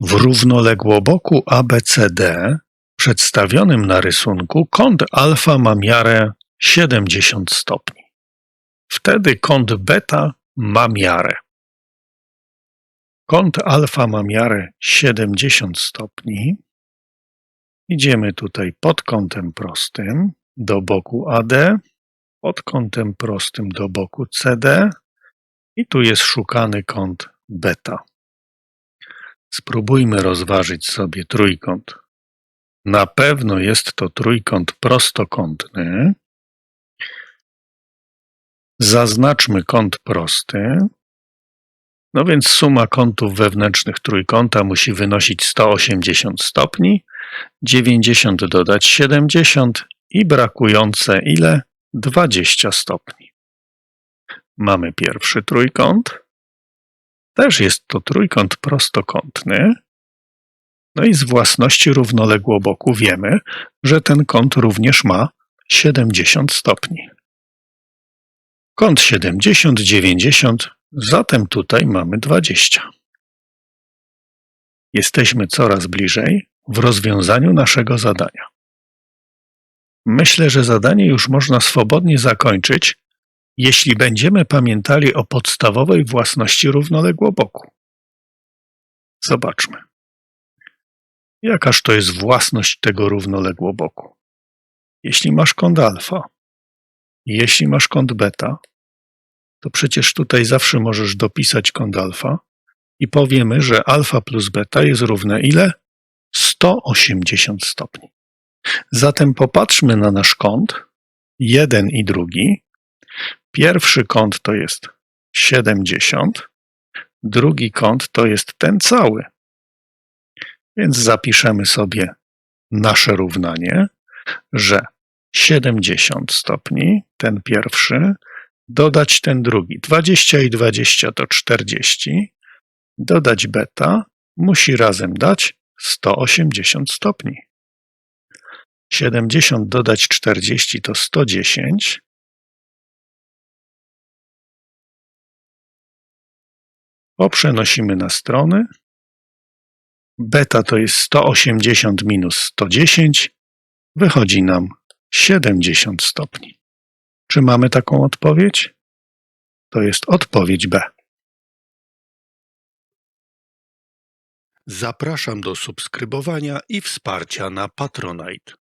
W równoległoboku ABCD przedstawionym na rysunku kąt alfa ma miarę 70 stopni. Wtedy kąt beta ma miarę. Kąt alfa ma miarę 70 stopni. Idziemy tutaj pod kątem prostym do boku AD, pod kątem prostym do boku CD i tu jest szukany kąt beta. Spróbujmy rozważyć sobie trójkąt. Na pewno jest to trójkąt prostokątny. Zaznaczmy kąt prosty. No więc suma kątów wewnętrznych trójkąta musi wynosić 180 stopni, 90 dodać 70 i brakujące ile? 20 stopni. Mamy pierwszy trójkąt. Też jest to trójkąt prostokątny. No i z własności równoległoboku wiemy, że ten kąt również ma 70 stopni. Kąt 70, 90, zatem tutaj mamy 20. Jesteśmy coraz bliżej w rozwiązaniu naszego zadania. Myślę, że zadanie już można swobodnie zakończyć, jeśli będziemy pamiętali o podstawowej własności równoległoboku. Zobaczmy. Jakaż to jest własność tego równoległoboku? Jeśli masz kąt alfa, jeśli masz kąt beta, to przecież tutaj zawsze możesz dopisać kąt alfa i powiemy, że alfa plus beta jest równe ile? 180 stopni. Zatem popatrzmy na nasz kąt, jeden i drugi. Pierwszy kąt to jest 70, drugi kąt to jest ten cały. Więc zapiszemy sobie nasze równanie, że 70 stopni, ten pierwszy, dodać ten drugi. 20 i 20 to 40, dodać beta musi razem dać 180 stopni. 70 dodać 40 to 110. Poprzenosimy na strony. Beta to jest 180 minus 110. Wychodzi nam 70 stopni. Czy mamy taką odpowiedź? To jest odpowiedź B. Zapraszam do subskrybowania i wsparcia na Patronite.